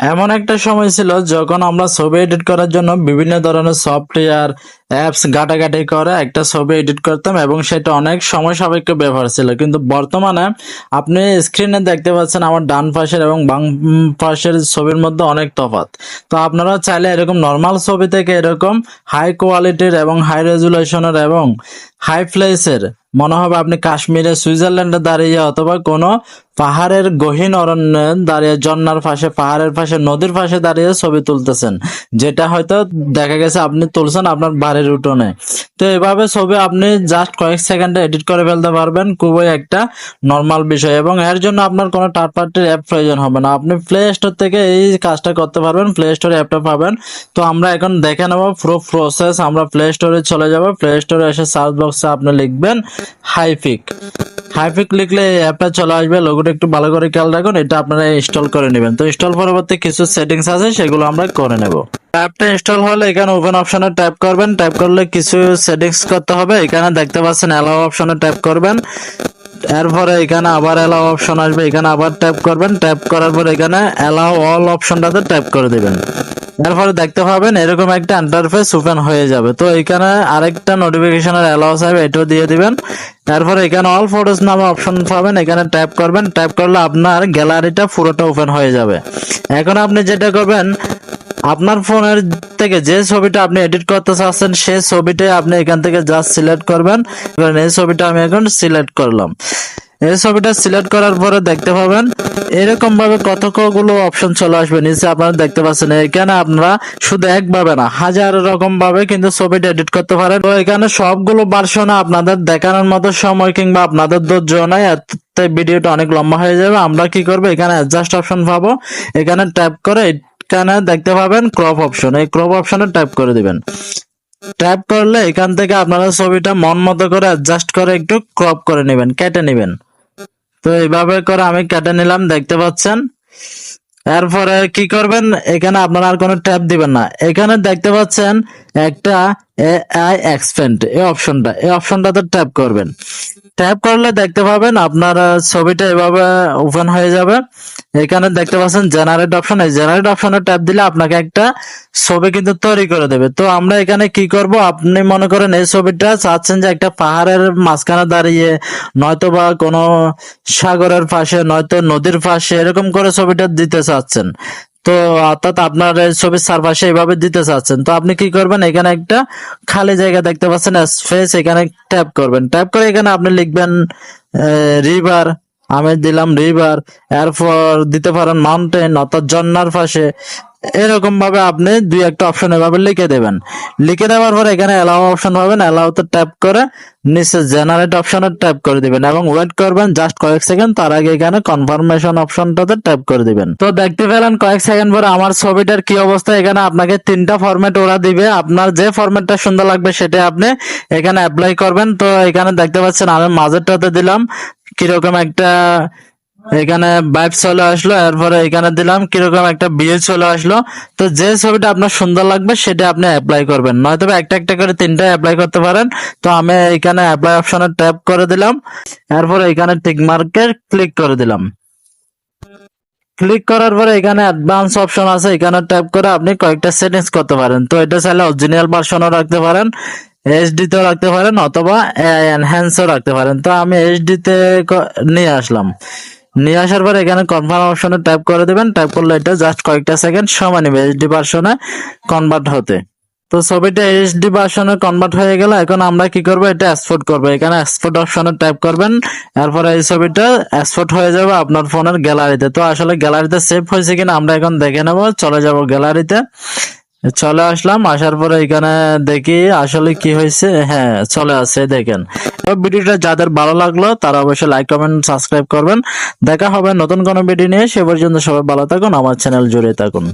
এমন একটা সময় ছিল যখন আমরা ছবি এডিট করার জন্য বিভিন্ন ধরনের সফটওয়্যার, অ্যাপস ঘাটাঘাটি করে একটা ছবি এডিট করতাম এবং সেটা অনেক সময় সাপেক্ষ ব্যবহার ছিল। কিন্তু বর্তমানে আপনি স্ক্রিনে দেখতে পাচ্ছেন আমার ডান পাশের এবং বাম পাশের ছবির মধ্যে অনেক তফাৎ। তো আপনারা চাইলে এরকম নর্মাল ছবি থেকে এরকম হাই কোয়ালিটির এবং হাই রেজুলেশনের এবং হাই প্লেসের মনে হবে আপনি কাশ্মীরে সুইজারল্যান্ডে দাঁড়িয়ে অথবা কোনো পাহাড়ের গহীন অরণ্যে দাঁড়িয়ে জন্নার পাশে, পাহাড়ের পাশে, নদীর পাশে দাঁড়িয়ে ছবি তুলতেছেন। যেটা হয়তো দেখা গেছে আপনি তুলছেন আপনার বাড়ির উঠোনে। তো এভাবে ছবি আপনি জাস্ট কয়েক সেকেন্ডে এডিট করে ফেলতে পারবেন। খুবই একটা নর্মাল বিষয় এবং এর জন্য আপনার কোনো থার্ড পার্টির অ্যাপ প্রয়োজন হবে না। আপনি প্লে স্টোর থেকে এই কাজটা করতে পারবেন প্লে স্টোরে অ্যাপটা পাবেন। তো আমরা এখন দেখে নেব পুরো প্রসেস আমরা প্লে স্টোরে চলে যাব। প্লে স্টোরে এসে সার্চ বক্সে আপনি লিখবেন হাইফিক হাইফিক লিখলে এই অ্যাপটা চলে আসবে। লোগোটা একটু ভালো করে খেয়াল রাখুন, এটা আপনারা ইনস্টল করে নেবেন। তো ইনস্টল পরবর্তী কিছু সেটিংস আছে, সেগুলো আমরা করে নেব। অ্যাপটা ইনস্টল হলে এখানে ওপেন অপশনে ট্যাপ করবেন। ট্যাপ করলে কিছু সেটিংস করতে হবে। এখানে দেখতে পাচ্ছেন অ্যালাউ অপশনে ট্যাপ করবেন। এরপরে এখানে আবার অ্যালাউ অপশন আসবে। এখানে আবার ট্যাপ করবেন। ট্যাপ করার পর এখানে অ্যালাউ অল অপশনটাতে ট্যাপ করে দিবেন। এরপরে দেখতে পাবেন এরকম একটা ইন্টারফেস ওপেন হয়ে যাবে। তো এখানে আরেকটা নোটিফিকেশনের অ্যালাউ চাইবে এটাও দিয়ে দিবেন। তারপরে এখানে অল ফটোস নামে অপশন পাবেন। এখানে ট্যাপ করবেন। ট্যাপ করলে আপনার গ্যালারিটা পুরোটা ওপেন হয়ে যাবে। এখন আপনি যেটা করবেন আপনার ফোনের থেকে যে ছবিটা আপনি এডিট করতে চাচ্ছেন সেই ছবিটাই আপনি এখান থেকে জাস্ট সিলেক্ট করবেন। এই ছবিটা আমি এখন সিলেক্ট করলাম। এই ছবিটা সিলেক্ট করার পরে দেখতে পাবেন এরকম ভাবে কতগুলো অপশন চলে আসবে। নিচে আপনারা দেখতে পাচ্ছেন, এখানে আপনারা শুধু একভাবে না, হাজার রকম ভাবে কিন্তু ছবিটা এডিট করতে পারেন। তো এখানে সবগুলো ভার্সন আপনাদের দেখানোর মতো সময় কিংবা আপনাদের ধৈর্য নাই ভিডিওটা অনেক লম্বা হয়ে যাবে। আমরা কি করব? এখানে অ্যাডজাস্ট অপশন পাবো। এখানে ট্যাপ করে এখানে দেখতে পাবেন ক্রপ অপশন এই ক্রপ অপশনে টাইপ করে দিবেন। ট্যাপ করলে এখান থেকে আপনারা ছবিটা মন মতো করে অ্যাডজাস্ট করে একটু ক্রপ করে নেবেন, কেটে নেবেন। তো এইভাবে করে আমি কেটে নিলাম, দেখতে পাচ্ছেন। এরপরে কি করবেন, এখানে আপনারা আর কোনো ট্যাপ দিবেন না। এখানে দেখতে পাচ্ছেন একটা এআই এক্সপেন্ড এই অপশনটা এই অপশনটাতে ট্যাপ করবেন। ট্যাপ করলে দেখতে পাবেন আপনার ছবিটা এভাবে ওপেন হয়ে যাবে। এখানে দেখতে পাচ্ছেন জেনারেট অপশন এই জেনারেট অপশনে ট্যাপ দিলে আপনাকে একটা ছবি কিন্তু তৈরি করে দেবে। তো আমরা এখানে কি করব? আপনি মনে করেন এই ছবিটা চাচ্ছেন যে একটা পাহাড়ের মাঝখানে দাঁড়িয়ে, নয়তো বা কোনো সাগরের পাশে, নয়তো নদীর পাশে, এরকম করে ছবিটা দিতে চাচ্ছেন। তো অর্থাৎ আপনার ছবির চারপাশে এভাবে দিতে চাচ্ছেন। তো আপনি কি করবেন? এখানে একটা খালি জায়গা দেখতে পাচ্ছেন স্পেস এখানে ট্যাপ করবেন। ট্যাপ করে এখানে আপনি লিখবেন রিভার আমি দিলাম রিভার এরপর দিতে পারেন মাউন্টেন অর্থাৎ ঝর্ণার পাশে। এরকম ভাবে আপনি দুই একটা অপশন এভাবে লিখে দেবেন। লিখে দেওয়ার পর এখানে অ্যালাউ অপশন পাবেন। অ্যালাউতে ট্যাপ করে নিচে জেনারেট অপশনে ট্যাপ করে দিবেন এবং ওয়েট করবেন জাস্ট কয়েক সেকেন্ড তার আগে এখানে কনফার্মেশন অপশনটাতে ট্যাপ করে দিবেন। তো দেখতে পেলেন কয়েক সেকেন্ড পরে আমার ছবিটার কি অবস্থা? এখানে আপনাকে তিনটা ফরম্যাট ওরা দিবে। আপনার যে ফরম্যাটটা সুন্দর লাগবে সেটা আপনি এখানে অ্যাপ্লাই করবেন। তো এখানে দেখতে পাচ্ছেন আমি মাঝেরটাতে দিলাম। কীরকম একটা এখানে বাইপ চলে আসলো, এরপরে এখানে দিলাম কীরকম একটা বিয়ে চলে আসলো। তো যে ছবিটা আপনার সুন্দর লাগবে সেটা আপনি অ্যাপ্লাই করবেন। নয়তো একটা একটা করে তিনটা অ্যাপ্লাই করতে পারেন। তো আমি এখানে অ্যাপ্লাই অপশনে ট্যাপ করে দিলাম। এরপরে এখানে টিক মার্কে ক্লিক করে দিলাম। ক্লিক করার পরে এখানে অ্যাডভান্স অপশন আছে। এখানে ট্যাপ করে আপনি কয়েকটা সেটিংস করতে পারেন। তো এটা চাইলে অরিজিনাল ভার্সনও রাখতে পারেন। এইচডি তেও রাখতে পারেন অথবা এনহ্যান্সও রাখতে পারেন। তো আমি এইচডি তে নিয়ে আসলাম। নিয়ে আসার পর এখানে কনফার্ম অপশনে ট্যাপ করে দেবেন। ট্যাপ করলে এটা জাস্ট কয়েকটা সেকেন্ড সময় নেবে এইচডি ভার্সনে কনভার্ট হতে। তো ছবিটা এইচডি ভার্সনে কনভার্ট হয়ে গেল এখন আমরা কি করব? এটা এক্সপোর্ট করব। এখানে এক্সপোর্ট অপশনে ট্যাপ করবেন। এরপরে এই ছবিটা এক্সপোর্ট হয়ে যাবে আপনার ফোনের গ্যালারিতে তো। আসলে গ্যালারিতে সেভ হয়েছে কিনা আমরা এখন দেখে নেব। চলে যাব গ্যালারিতে চলে আসলাম, আসার পরে এখানে দেখি আসলে কি হয়েছে। হ্যাঁ চলে আসে দেখেন। ভিডিওটা যাদের ভালো লাগল, তারা অবশ্যই লাইক কমেন্ট সাবস্ক্রাইব করবেন। দেখা হবে নতুন কোনো ভিডিও নিয়ে, সে পর্যন্ত সবাই ভালো থাকুন, আমার চ্যানেল জুড়ে থাকুন।